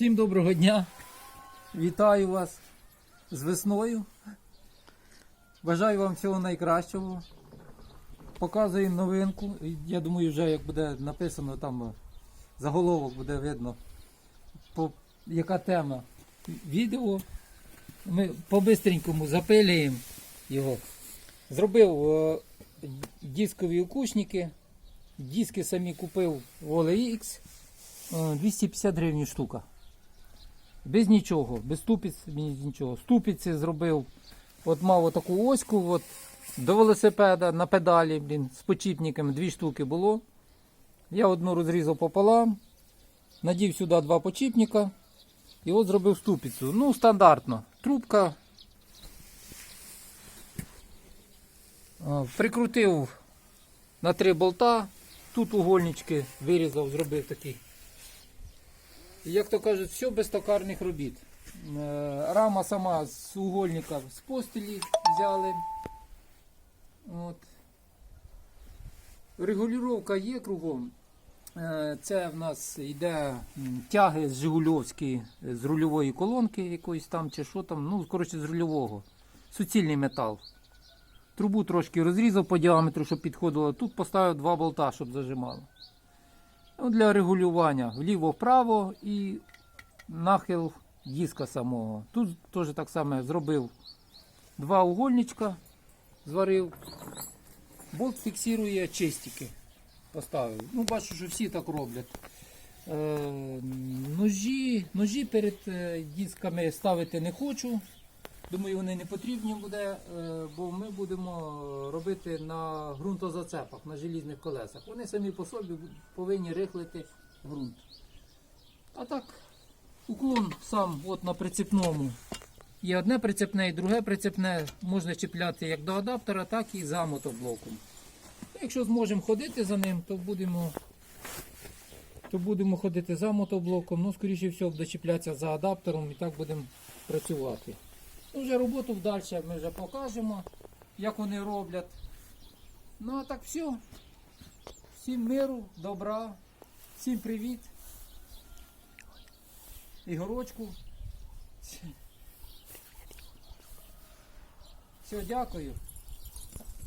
Всім доброго дня. Вітаю вас з весною. Бажаю вам всього найкращого. Показуємо новинку. Я думаю, вже як буде написано там е, заголовок буде видно, по, яка тема відео. Ми по-бистренькому запилюємо його. Зробив е, дискові окушники. Диски самі купив в OLX. Е, 250 гривень штука. Без нічого, без ступиць, без нічого. Ступиці зробив. От мав отаку оську от, до велосипеда на педалі, блін, з почіпниками дві штуки було. Я одну розрізав пополам, надів сюди два почіпника і от зробив ступицю. Ну, стандартно. Трубка. Прикрутив на три болта. Тут угольнички вирізав, зробив такий. Як то кажуть, все без токарних робіт. Е, Рама сама з угольника з постелі взяли. От. Регулювання є кругом. Е, Це в нас йде тяги з Жигульовської, з рульової колонки якоїсь там чи що там, ну, коротше, з рульового. Суцільний метал. Трубу трошки розрізав по діаметру, щоб підходило. Тут поставив два болта, щоб зажимало. Ну, для регулювання вліво-вправо і нахил диска самого. Тут теж так само зробив два угольничка, зварив. Болт фіксує чистики. Поставив. Ну, бачу, що всі так роблять. Е, ножі, ножі перед е, дисками ставити не хочу. Думаю, вони не потрібні буде, е, бо ми будемо робити на ґрунтозацепах, на желізних колесах. Вони самі по собі повинні рихлити ґрунт. А так, уклон сам от на прицепному. Є одне прицепне і друге прицепне. Можна чіпляти як до адаптера, так і за мотоблоком. Якщо зможемо ходити за ним, то будемо, то будемо ходити за мотоблоком. Ну, скоріше всього, буде чіплятися за адаптером і так будемо працювати. Ну, вже роботу вдалі ми вже покажемо, як вони роблять. Ну а так все. Всім миру, добра, всім привіт. Ігорочку. Все, дякую.